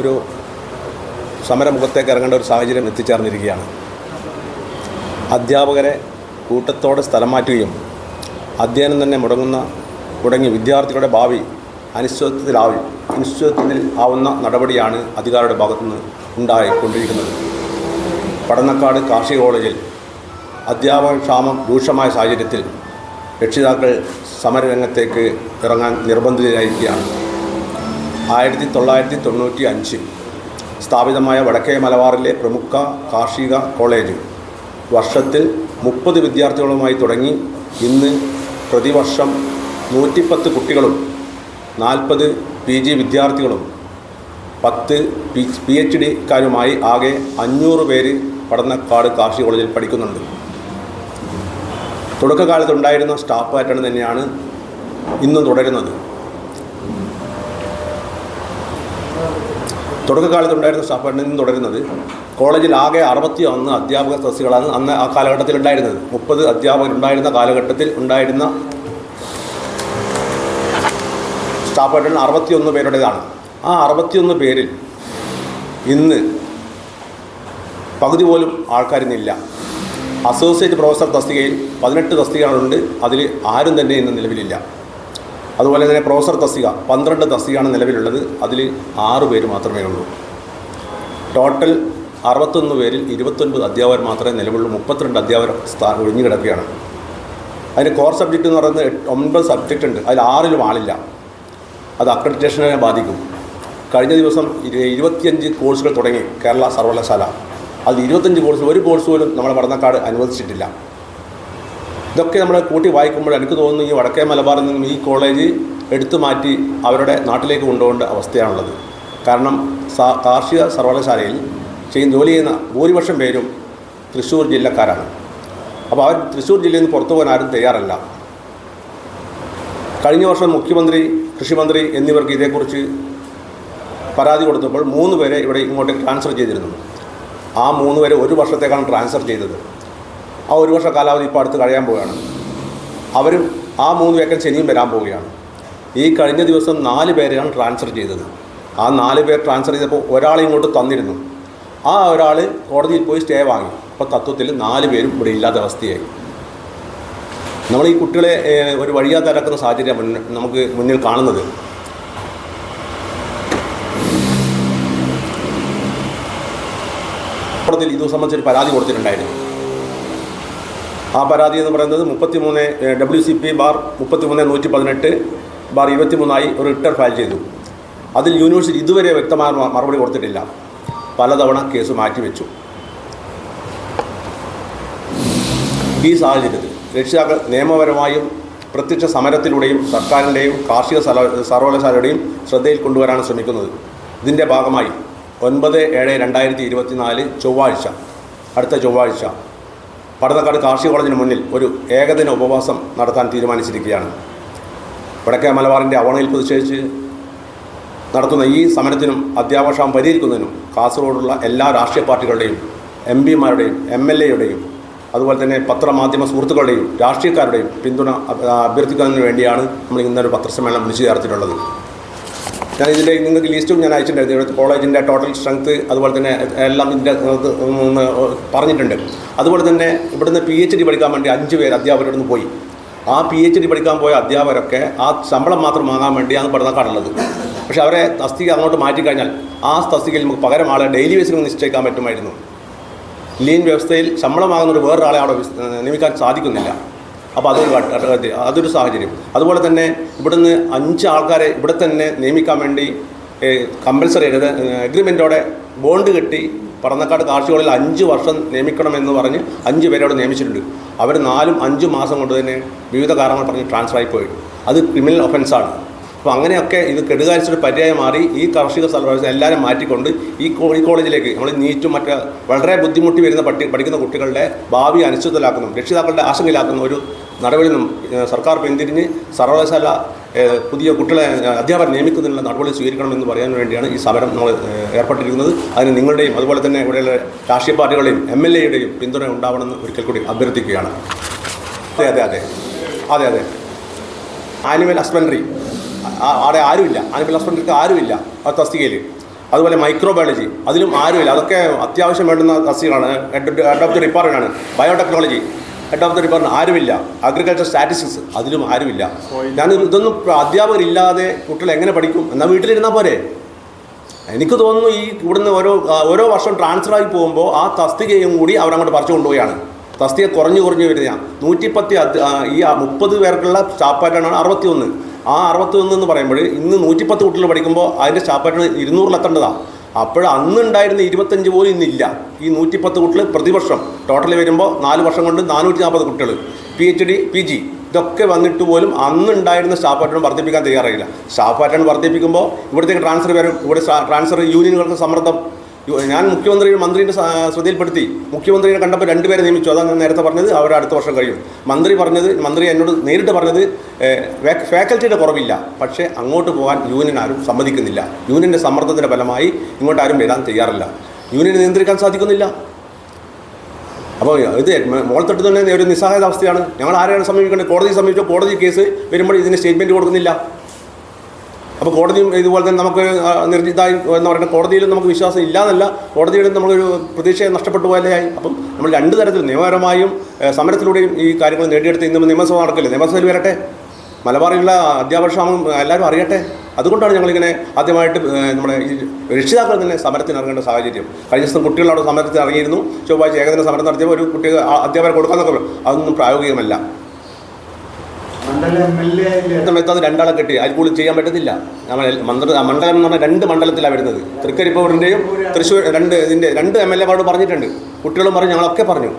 ഒരു സമരമുഖത്തേക്ക് ഇറങ്ങേണ്ട ഒരു സാഹചര്യം എത്തിച്ചേർന്നിരിക്കുകയാണ്. അധ്യാപകരെ കൂട്ടത്തോടെ സ്ഥലം മാറ്റുകയും അധ്യയനം തന്നെ മുടങ്ങുന്ന മുടങ്ങി വിദ്യാർത്ഥികളുടെ ഭാവി അനിശ്ചിതത്വത്തിലാവും അനിശ്ചിതത്വത്തിൽ ആവുന്ന നടപടിയാണ് അധികാരിയുടെ ഭാഗത്തുനിന്ന് ഉണ്ടായിക്കൊണ്ടിരിക്കുന്നത്. പടന്നക്കാട് കാർഷിക കോളേജിൽ അധ്യാപക ക്ഷാമം രൂക്ഷമായ സാഹചര്യത്തിൽ രക്ഷിതാക്കൾ സമരരംഗത്തേക്ക് ഇറങ്ങാൻ നിർബന്ധിതരായിരിക്കുകയാണ്. ആയിരത്തി തൊള്ളായിരത്തി തൊണ്ണൂറ്റി അഞ്ച് സ്ഥാപിതമായ വടക്കേ മലബാറിലെ പ്രമുഖ കാർഷിക കോളേജ്. വർഷത്തിൽ മുപ്പത് വിദ്യാർത്ഥികളുമായി തുടങ്ങി ഇന്ന് പ്രതിവർഷം നൂറ്റിപ്പത്ത് കുട്ടികളും നാൽപ്പത് പി ജി വിദ്യാർത്ഥികളും പത്ത് പി പി എച്ച് ഡിക്കാരുമായി ആകെ അഞ്ഞൂറ് പേര് പഠനക്കാട് കാർഷിക കോളേജിൽ പഠിക്കുന്നുണ്ട്. തുടക്കകാലത്തുണ്ടായിരുന്ന സ്റ്റാഫ് പാറ്റേൺ തന്നെയാണ് ഇന്നും തുടരുന്നത്. തുടക്കകാലത്തുണ്ടായിരുന്ന സ്റ്റാഫ് പാറ്റേൺ തുടരുന്നത്. കോളേജിൽ ആകെ അറുപത്തി ഒന്ന് അധ്യാപക സദസ്സുകളാണ് അന്ന് ആ കാലഘട്ടത്തിൽ ഉണ്ടായിരുന്നത്. മുപ്പത് അധ്യാപകരുണ്ടായിരുന്ന കാലഘട്ടത്തിൽ ഉണ്ടായിരുന്ന സ്റ്റാഫ് പാറ്റേൺ അറുപത്തിയൊന്ന് പേരുടേതാണ്. ആ അറുപത്തിയൊന്ന് പേരിൽ ഇന്ന് പകുതി പോലും ആൾക്കാരിന്നില്ല. അസോസിയേറ്റ് പ്രൊഫസർ തസ്തികയിൽ പതിനെട്ട് തസ്തികകളുണ്ട്. അതിൽ ആരും തന്നെ ഇന്ന് നിലവിലില്ല. അതുപോലെ തന്നെ പ്രൊഫസർ തസ്തിക പന്ത്രണ്ട് തസ്തികയാണ് നിലവിലുള്ളത്. അതിൽ ആറ് പേര് മാത്രമേ ഉള്ളൂ. ടോട്ടൽ അറുപത്തൊന്ന് പേരിൽ ഇരുപത്തൊൻപത് അധ്യാപകർ മാത്രമേ നിലവിലുള്ളൂ. മുപ്പത്തിരണ്ട് അധ്യാപകർ സ്ഥാ ഒഴിഞ്ഞു കിടക്കുകയാണ്. അതിന് കോർ സബ്ജക്റ്റ് എന്ന് പറയുന്നത് ഒൻപത് സബ്ജക്റ്റ് ഉണ്ട്. അതിൽ ആറിലും ആളില്ല. അത് അക്രഡിറ്റേഷനെ ബാധിക്കും. കഴിഞ്ഞ ദിവസം ഇരു- ഇരുപത്തിയഞ്ച് കോഴ്സുകൾ തുടങ്ങി കേരള സർവകലാശാല. അതിൽ ഇരുപത്തഞ്ച് കോഴ്സ് ഒരു കോഴ്സ് പോലും നമ്മുടെ പഠനക്കാട് അനുവദിച്ചിട്ടില്ല. ഇതൊക്കെ നമ്മൾ കൂട്ടി വായിക്കുമ്പോൾ എനിക്ക് തോന്നുന്നു ഈ വടക്കേ മലബാറിൽ നിന്നും ഈ കോളേജ് എടുത്തു മാറ്റി അവരുടെ നാട്ടിലേക്ക് കൊണ്ടുപോകേണ്ട അവസ്ഥയാണുള്ളത്. കാരണം കാർഷിക സർവകലാശാലയിൽ ചെയ്യുന്ന ജോലി ചെയ്യുന്ന ഭൂരിപക്ഷം പേരും തൃശ്ശൂർ ജില്ലക്കാരാണ്. അപ്പോൾ അവർ തൃശ്ശൂർ ജില്ലയിൽ നിന്ന് പുറത്തു പോകാൻ ആരും തയ്യാറല്ല. കഴിഞ്ഞ വർഷം മുഖ്യമന്ത്രി കൃഷിമന്ത്രി എന്നിവർക്ക് ഇതേക്കുറിച്ച് പരാതി കൊടുത്തപ്പോൾ മൂന്ന് പേരെ ഇവിടെ ഇങ്ങോട്ടേക്ക് ട്രാൻസ്ഫർ ചെയ്തിരുന്നു. ആ മൂന്ന് പേരെ ഒരു വർഷത്തേക്കാണ് ട്രാൻസ്ഫർ ചെയ്തത്. ആ ഒരു വർഷ കാലാവധി ഇപ്പോൾ അടുത്ത് കഴിയാൻ പോവുകയാണ്. അവരും ആ മൂന്ന് വേക്കൻസി ഇനിയും വരാൻ പോവുകയാണ്. ഈ കഴിഞ്ഞ ദിവസം നാല് പേരെയാണ് ട്രാൻസ്ഫർ ചെയ്തത്. ആ നാല് പേർ ട്രാൻസ്ഫർ ചെയ്തപ്പോൾ ഒരാളെ ഇങ്ങോട്ട് തന്നിരുന്നു. ആ ഒരാൾ കോടതിയിൽ പോയി സ്റ്റേ വാങ്ങി. അപ്പോൾ തത്വത്തിൽ നാല് പേരും ഇവിടെ ഇല്ലാത്ത അവസ്ഥയായി. നമ്മൾ ഈ കുട്ടികളെ ഒരു വഴിയാതെ ഇറക്കുന്ന സാഹചര്യം നമുക്ക് മുന്നിൽ കാണുന്നത്. കോടതിയിൽ ഇത് സംബന്ധിച്ചൊരു പരാതി കൊടുത്തിട്ടുണ്ടായിരുന്നു. ആ പരാതി എന്ന് പറയുന്നത് മുപ്പത്തി മൂന്ന് ഡബ്ല്യു സി പി ബാർ മുപ്പത്തി മൂന്ന് നൂറ്റി പതിനെട്ട് ബാർ ഇരുപത്തി മൂന്നായി ഒരു റിട്ടർ ഫയൽ ചെയ്തു. അതിൽ യൂണിവേഴ്സിറ്റി ഇതുവരെ വ്യക്തമായ മറുപടി കൊടുത്തിട്ടില്ല. പലതവണ കേസ് മാറ്റിവെച്ചു. ഈ സാഹചര്യത്തിൽ രക്ഷിതാക്കൾ നിയമപരമായും പ്രത്യക്ഷ സമരത്തിലൂടെയും സർക്കാരിന്റെയും കാർഷിക സർവകലാശാലയുടെയും ശ്രദ്ധയിൽ കൊണ്ടുവരാൻ ശ്രമിക്കുന്നത്. ഇതിന്റെ ഭാഗമായി ഒൻപത് ഏഴ് രണ്ടായിരത്തി ഇരുപത്തിനാല് ചൊവ്വാഴ്ച അടുത്ത ചൊവ്വാഴ്ച പടന്നക്കാട് കാർഷിക കോളേജിന് മുന്നിൽ ഒരു ഏകദിന ഉപവാസം നടത്താൻ തീരുമാനിച്ചിരിക്കുകയാണ്. വടക്കേ മലബാറിന്റെ അവണയിൽ പ്രതിഷേധിച്ച് നടത്തുന്ന ഈ സമരത്തിനും അധ്യാപകക്ഷാമം പരിഹരിക്കുന്നതിനും കാസർഗോഡുള്ള എല്ലാ രാഷ്ട്രീയ പാർട്ടികളുടെയും എം പിമാരുടെയും എം എൽ എയുടെയും അതുപോലെ തന്നെ പത്രമാധ്യമ സുഹൃത്തുക്കളുടെയും രാഷ്ട്രീയക്കാരുടെയും പിന്തുണ അഭ- അഭ്യർത്ഥിക്കുന്നതിന് വേണ്ടിയാണ് നമ്മൾ ഇന്നൊരു പത്രസമ്മേളനം വിളിച്ചു ചേർത്തിട്ടുള്ളത്. ഞാൻ ഇതിന്റെ നിങ്ങൾക്ക് ലിസ്റ്റും ഞാൻ അയച്ചിട്ടുണ്ടായിരുന്നു. ഇവിടുത്തെ കോളേജിന്റെ ടോട്ടൽ സ്ട്രെങ്ത് അതുപോലെ തന്നെ എല്ലാം ഇതിന്റെ പറഞ്ഞിട്ടുണ്ട്. അതുപോലെ തന്നെ ഇവിടുന്ന് പി എച്ച് ഡി പഠിക്കാൻ വേണ്ടി അഞ്ച് പേര് അധ്യാപകരോട് പോയി. ആ പി എച്ച് ഡി പഠിക്കാൻ പോയ അധ്യാപകരൊക്കെ ആ ശമ്പളം മാത്രം വാങ്ങാൻ വേണ്ടിയാണ് പഠനക്കാടുള്ളത് പക്ഷേ അവരെ തസ്തിക അങ്ങോട്ട് മാറ്റിക്കഴിഞ്ഞാൽ ആ തസ്തികയിൽ നമുക്ക് പകരം ആളെ ഡെയിലി ബേസിൽ നിശ്ചയിക്കാൻ പറ്റുമായിരുന്നു. ലീൻ വ്യവസ്ഥയിൽ ശമ്പളം വാങ്ങുന്ന ഒരു വേറൊരാളെ അവിടെ നിയമിക്കാൻ സാധിക്കുന്നില്ല. അപ്പോൾ അതൊരു അതൊരു സാഹചര്യം. അതുപോലെ തന്നെ ഇവിടുന്ന് അഞ്ച് ആൾക്കാരെ ഇവിടെ തന്നെ നിയമിക്കാൻ വേണ്ടി കമ്പൽസറി എഗ്രിമെന്റോടെ ബോണ്ട് കെട്ടി പറന്നക്കാട് കാർഷികകളിൽ അഞ്ച് വർഷം നിയമിക്കണമെന്ന് പറഞ്ഞ് അഞ്ച് പേരെ അവിടെ നിയമിച്ചിട്ടുണ്ട്. അവർ നാലും അഞ്ച് മാസം കൊണ്ട് തന്നെ വിവിധ കാരണങ്ങൾ പറഞ്ഞ് ട്രാൻസ്ഫർ ആയി പോയി. അത് ക്രിമിനൽ ഒഫൻസാണ് അപ്പോൾ അങ്ങനെയൊക്കെ ഇത് കെടുകാരിച്ചൊരു പര്യായം മാറി ഈ കാർഷിക സർവീസ് എല്ലാവരും മാറ്റിക്കൊണ്ട് ഈ ഈ കോളേജിലേക്ക് നമ്മൾ നീറ്റും മറ്റ് വളരെ ബുദ്ധിമുട്ടി വരുന്ന പഠിക്കുന്ന കുട്ടികളുടെ ഭാവി അനിശ്ചിതലാക്കുന്നു രക്ഷിതാക്കളുടെ ആശങ്കയിലാക്കുന്ന ഒരു ഏഹ്, സർക്കാർ പിന്തിരിഞ്ഞ് സർവകലാശാല പുതിയ കുട്ടികളെ അധ്യാപകർ നിയമിക്കുന്നതിനുള്ള നടപടി സ്വീകരിക്കണമെന്ന് പറയാൻ വേണ്ടിയാണ് ഈ സമരം നമ്മൾ ഏർപ്പെട്ടിരിക്കുന്നത്. അതിന് നിങ്ങളുടെയും അതുപോലെ തന്നെ ഇവിടെയുള്ള രാഷ്ട്രീയ പാർട്ടികളുടെയും എം എൽ എയുടെയും പിന്തുണ ഉണ്ടാവണമെന്ന് ഒരിക്കൽ കൂടി അഭ്യർത്ഥിക്കുകയാണ്. അതെ അതെ അതെ. അതെ അതെ. Animal husbandry. അവിടെ ആരുമില്ല. ആനിമൽ ഹസ്ബൻഡറിക്ക് ആരുമില്ല ആ തസ്തികയിൽ അതുപോലെ മൈക്രോബയോളജി. അതിലും ആരുമില്ല. അതൊക്കെ അത്യാവശ്യം വേണ്ടുന്ന തസ്തികളാണ് head of the ഡിപ്പാർട്ട്മെന്റാണ് biotechnology. Head of the department ആരുമില്ല. അഗ്രികൾച്ചർ സ്റ്റാറ്റിസ്റ്റിക്സ് അതിലും ആരുമില്ല. ഞാൻ ഇതൊന്നും അധ്യാപകരില്ലാതെ കുട്ടികൾ എങ്ങനെ പഠിക്കും? എന്നാൽ വീട്ടിലിരുന്നാൽ പോരെ. എനിക്ക് തോന്നുന്നു ഈ ഇവിടുന്ന് ഓരോ ഓരോ വർഷം ട്രാൻസ്ഫർ ആയി പോകുമ്പോൾ ആ തസ്തികയും കൂടി അവരങ്ങോട്ട് പറിച്ചു കൊണ്ടുപോവുകയാണ്. തസ്തിക കുറഞ്ഞു കുറഞ്ഞു വരുന്ന നൂറ്റിപ്പത്തി ഈ മുപ്പത് പേർക്കുള്ള സ്റ്റാഫ് പാറ്റേണാണ് അറുപത്തി ഒന്ന് ആ അറുപത്തി ഒന്ന് എന്ന് പറയുമ്പോൾ ഇന്ന് നൂറ്റിപ്പത്ത് കുട്ടികൾ പഠിക്കുമ്പോൾ അതിന്റെ സ്റ്റാഫ് പാറ്റേൺ ഇരുന്നൂറിലെത്തേണ്ടതാണ് അപ്പോൾ അന്നുണ്ടായിരുന്ന ഇരുപത്തഞ്ച് പോലും ഇന്നില്ല. ഈ നൂറ്റിപ്പത്ത് കുട്ടികൾ പ്രതിവർഷം. ടോട്ടൽ വരുമ്പോൾ നാല് വർഷം കൊണ്ട് നാനൂറ്റി നാൽപ്പത് കുട്ടികൾ P H D P G ഇതൊക്കെ വന്നിട്ട് പോലും അന്നുണ്ടായിരുന്ന സ്റ്റാഫ് പാറ്റേൺ വർദ്ധിപ്പിക്കാൻ തയ്യാറായില്ല. സ്റ്റാഫ് പാറ്റേൺ വർദ്ധിപ്പിക്കുമ്പോൾ ഇവിടത്തേക്ക് ട്രാൻസ്ഫർ വരും. ഇവിടെ ട്രാൻസ്ഫർ യൂണിയനുകൾക്ക് സമ്മർദ്ദം ഞാൻ മുഖ്യമന്ത്രി മന്ത്രിയുടെ ശ്രദ്ധയിൽപ്പെടുത്തി മുഖ്യമന്ത്രിയെ കണ്ടപ്പോൾ രണ്ടുപേരെ നിയമിച്ചു. അതാണ് ഞാൻ നേരത്തെ പറഞ്ഞത് അവർ അടുത്ത വർഷം കഴിയും. മന്ത്രി പറഞ്ഞത് മന്ത്രി എന്നോട് നേരിട്ട് പറഞ്ഞത് ഫാക്കൽറ്റിയുടെ കുറവില്ല. പക്ഷേ അങ്ങോട്ട് പോകാൻ യൂണിയൻ ആരും സമ്മതിക്കുന്നില്ല. യൂണിയന്റെ സമ്മർദ്ദത്തിന്റെ ഫലമായി ഇങ്ങോട്ട് ആരും വരാൻ തയ്യാറില്ല. യൂണിയനെ നിയന്ത്രിക്കാൻ സാധിക്കുന്നില്ല. അപ്പോൾ ഇത് മോൾത്തട്ട് തന്നെ ഒരു നിസ്സഹായത അവസ്ഥയാണ് ഞങ്ങൾ ആരെയാണ് സമീപിക്കേണ്ടത്? കോടതി സമീപിച്ചോ? കോടതി കേസ് വരുമ്പോൾ ഇതിന് സ്റ്റേറ്റ്മെന്റ് കൊടുക്കുന്നില്ല. അപ്പോൾ കോടതിയും ഇതുപോലെ തന്നെ നമുക്ക് നിർജിതായി എന്ന് പറയുന്നത് കോടതിയിലും നമുക്ക് വിശ്വാസം ഇല്ലാന്നല്ല. കോടതിയുടെ നമ്മളൊരു പ്രതീക്ഷ നഷ്ടപ്പെട്ടു പോലെയായി അപ്പം നമ്മൾ രണ്ട് തരത്തിൽ നിയമപരമായും സമരത്തിലൂടെയും ഈ കാര്യങ്ങൾ നേടിയെടുത്ത് ഇന്ന് നിയമസഭ നടക്കില്ല? നിയമസഭയിൽ വരട്ടെ. മലബാറിലുള്ള അധ്യാപക എല്ലാവരും അറിയട്ടെ. അതുകൊണ്ടാണ് ഞങ്ങളിങ്ങനെ ആദ്യമായിട്ട് നമ്മുടെ ഈ രക്ഷിതാക്കൾ തന്നെ സമരത്തിന് ഇറങ്ങേണ്ട സാഹചര്യം. കഴിഞ്ഞ ദിവസം കുട്ടികൾ അവിടെ സമരത്തിന് ഇറങ്ങിയിരുന്നു ചൊവ്വാഴ്ച ഏകദിന സമരം നടത്തിയപ്പോൾ ഒരു കുട്ടികൾ അധ്യാപകർ കൊടുക്കാൻ നോക്കുമ്പോൾ അതൊന്നും പ്രായോഗികമല്ല. സമയത്ത് അത് രണ്ടാളെ കിട്ടി. അതിൽ കൂടുതൽ ചെയ്യാൻ പറ്റത്തില്ല. മന്ത്രി മണ്ഡലം എന്ന് പറഞ്ഞാൽ രണ്ട് മണ്ഡലത്തിലാണ് വരുന്നത്. തൃക്കരിപ്പൂരിന്റെയും തൃശ്ശൂർ രണ്ട് ഇതിന്റെ രണ്ട് എം എൽ എമാരോട് പറഞ്ഞിട്ടുണ്ട്. കുട്ടികളും പറഞ്ഞു ഞങ്ങളൊക്കെ പറഞ്ഞു.